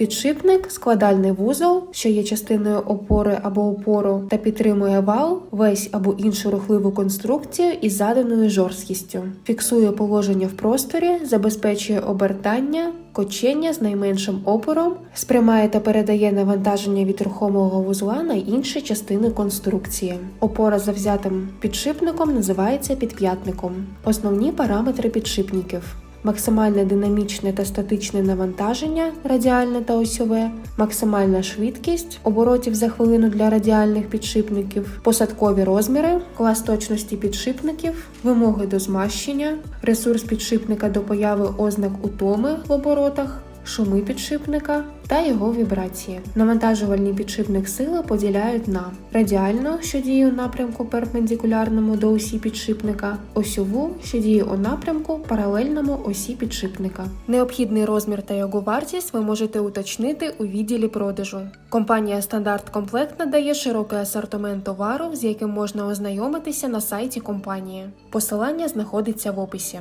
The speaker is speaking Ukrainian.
Підшипник складальний вузол, що є частиною опори або опору, та підтримує вал, весь або іншу рухливу конструкцію із заданою жорсткістю, фіксує положення в просторі, забезпечує обертання, кочення з найменшим опором, сприймає та передає навантаження від рухомого вузла на інші частини конструкції. Опора за взятим підшипником називається підп'ятником. Основні параметри підшипників. Максимальне динамічне та статичне навантаження радіальне та осьове, максимальна швидкість оборотів за хвилину для радіальних підшипників, посадкові розміри, клас точності підшипників, вимоги до змащення, ресурс підшипника до появи ознак утоми в оборотах, шуми підшипника та його вібрації. Навантажувальний підшипник сили поділяють на радіальну, що діє у напрямку перпендикулярному до осі підшипника, осьову, що діє у напрямку паралельному осі підшипника. Необхідний розмір та його вартість ви можете уточнити у відділі продажу. Компанія Стандарт Комплект надає широкий асортимент товару, з яким можна ознайомитися на сайті компанії. Посилання знаходиться в описі.